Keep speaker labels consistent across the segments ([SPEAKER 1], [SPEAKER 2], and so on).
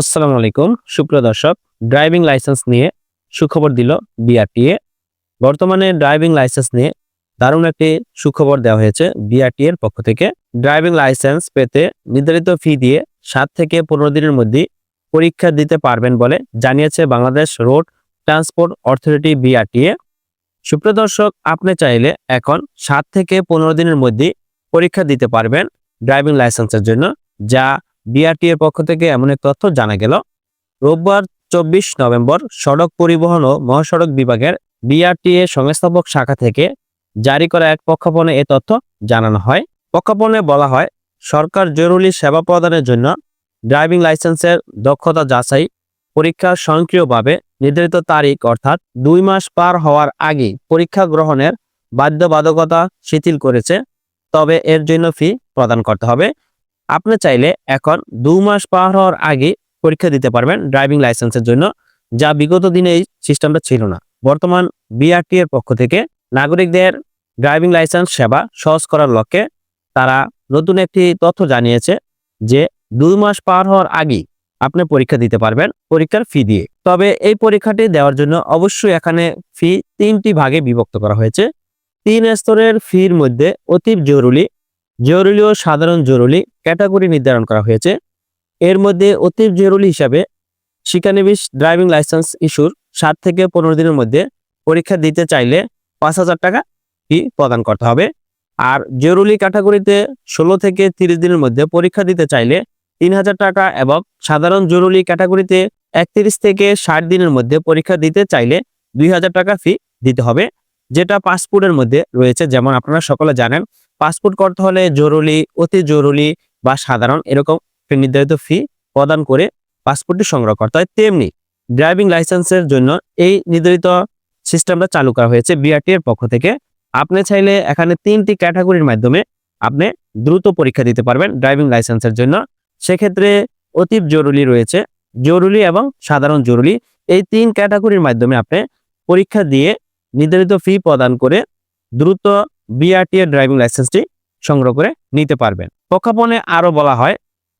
[SPEAKER 1] আসসালামু আলাইকুম সুপ্রিয় দর্শক ড্রাইভিং লাইসেন্স নিয়ে সুখবর দিল বিআরটিএ বর্তমানে ড্রাইভিং লাইসেন্স নিয়ে দারুণ একটি সুখবর দেওয়া হয়েছে বিআরটিএ এর পক্ষ থেকে ড্রাইভিং লাইসেন্স পেতে নির্ধারিত ফি দিয়ে সাত থেকে পনেরো দিনের মধ্যে পরীক্ষা দিতে পারবেন বলে জানিয়েছে Bangladesh road transport authority BRTA সুপ্রিয় দর্শক আপনি চাইলে এখন সাত থেকে পনেরো দিনের মধ্যে পরীক্ষা দিতে পারবেন ড্রাইভিং লাইসেন্সের জন্য যা বিআরটি এর পক্ষ থেকে এমন এক তথ্য জানা গেল রোববার চব্বিশ নভেম্বর সড়ক পরিবহন ও মহাসড়ক বিভাগের বিআরটি এর সংস্থাপক শাখা থেকে জারি করা এক পক্ষপণে এ তথ্য জানানো হয় পক্ষপণে বলা হয় সরকার জরুরি সেবা প্রদানের জন্য ড্রাইভিং লাইসেন্সের দক্ষতা যাচাই পরীক্ষা স্বয়ংক্রিয়ভাবে নির্ধারিত তারিখ অর্থাৎ দুই মাস পার হওয়ার আগে পরীক্ষা গ্রহণের বাধ্যবাধকতা শিথিল করেছে তবে এর জন্য ফি প্রদান করতে হবে আপনি চাইলে এখন দু মাস পার হওয়ার আগে পরীক্ষা দিতে পারবেন ড্রাইভিং লাইসেন্সের জন্য যা বিগত দিনে এই সিস্টেমটা ছিল না বর্তমান বিআরটি এর পক্ষ থেকে নাগরিকদের ড্রাইভিং লাইসেন্স সেবা সহজ করার লক্ষ্যে তারা নতুন একটি তথ্য জানিয়েছে যে দুই মাস পার হওয়ার আগেই আপনি পরীক্ষা দিতে পারবেন পরীক্ষার ফি দিয়ে তবে এই পরীক্ষাটি দেওয়ার জন্য অবশ্যই এখানে ফি তিনটি ভাগে বিভক্ত করা হয়েছে তিন স্তরের ফির মধ্যে অতি জরুরি জরুরি ও সাধারণ জরুরি ক্যাটাগরি নির্ধারণ করা হয়েছে এর মধ্যে অতি জরুরি হিসাবে শিক্ষানবিশ ড্রাইভিং লাইসেন্স ইস্যুর সাত থেকে পনেরো দিনের মধ্যে পরীক্ষা দিতে চাইলে পাঁচ হাজার টাকা ফি প্রদান করতে হবে আর জরুরি ক্যাটাগরিতে ষোলো থেকে তিরিশ দিনের মধ্যে পরীক্ষা দিতে চাইলে তিন হাজার টাকা এবং সাধারণ জরুরি ক্যাটাগরিতে একত্রিশ থেকে ষাট দিনের মধ্যে পরীক্ষা দিতে চাইলে দুই হাজার টাকা ফি দিতে হবে যেটা পাসপোর্টের মধ্যে রয়েছে যেমন আপনারা সকলে জানেন পাসপোর্ট করতে হলে জরুরি অতি জরুরি বা সাধারণ এরকম নির্ধারিত ফি প্রদান করে পাসপোর্টটি সংগ্রহ করতে হয় তেমনি ড্রাইভিং লাইসেন্সের জন্য এই নির্ধারিত সিস্টেমটা চালু করা হয়েছে বিআরটি এর পক্ষ থেকে আপনি চাইলে এখানে তিনটি ক্যাটাগরির মাধ্যমে আপনি দ্রুত পরীক্ষা দিতে পারবেন ড্রাইভিং লাইসেন্সের জন্য সেক্ষেত্রে অতি জরুরি রয়েছে জরুরি এবং সাধারণ জরুরি এই তিন ক্যাটাগরির মাধ্যমে আপনি পরীক্ষা দিয়ে নির্ধারিত ফি প্রদান করে দ্রুত বিআরটি এর ড্রাইভিং লাইসেন্সটি সংগ্রহ করে নিতে পারবেন প্রক্ষাপনে আরও বলা হয়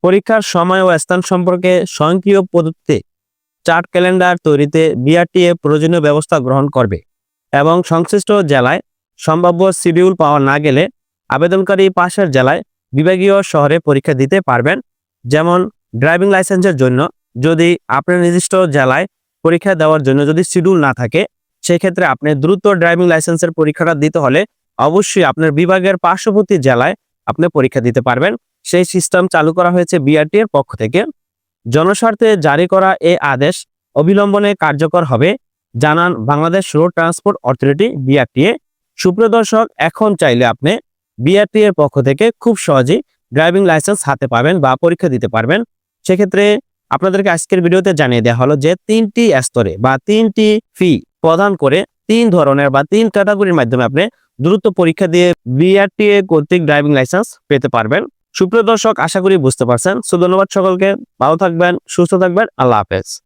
[SPEAKER 1] পরীক্ষার সময় ও স্থান সম্পর্কে স্বয়ংক্রিয় পদ্ধতিতে চার্ট ক্যালেন্ডার তৈরিতে বিআরটিএ প্রয়োজনীয় ব্যবস্থা গ্রহণ করবে এবং সংশ্লিষ্ট জেলায় সম্ভাব্য শিডিউল পাওয়া না গেলে আবেদনকারী পাশের জেলায় বিভাগীয় শহরে পরীক্ষা দিতে পারবেন যেমন ড্রাইভিং লাইসেন্সের জন্য যদি আপনার নির্দিষ্ট জেলায় পরীক্ষা দেওয়ার জন্য যদি শিডিউল না থাকে সেক্ষেত্রে আপনি দ্রুত ড্রাইভিং লাইসেন্সের পরীক্ষাটা দিতে হলে অবশ্যই আপনার বিভাগের পার্শ্ববর্তী জেলায় আপনি পরীক্ষা দিতে পারবেন সেই সিস্টেম চালু করা হয়েছে বিআরটি এর পক্ষ থেকে জনস্বার্থে জারি করা এ আদেশ অবিলম্বনে কার্যকর হবে জানান Bangladesh road transport authority BRTA সুপ্রিয় দর্শক এখন চাইলে আপনি বিআরটি এর পক্ষ থেকে খুব সহজেই ড্রাইভিং লাইসেন্স হাতে পাবেন বা পরীক্ষা দিতে পারবেন সেক্ষেত্রে আপনাদেরকে আজকের ভিডিওতে জানিয়ে দেওয়া হলো যে তিনটি স্তরে বা তিনটি ফি প্রদান করে তিন ধরনের বা তিন ক্যাটাগরির মাধ্যমে আপনি দ্রুত পরীক্ষা দিয়ে বিআরটিএ কর্তৃক ড্রাইভিং লাইসেন্স পেতে পারবেন সুপ্রিয় দর্শক আশা করি বুঝতে পারছেন সো ধন্যবাদ সকলকে ভালো থাকবেন সুস্থ থাকবেন আল্লাহ হাফেজ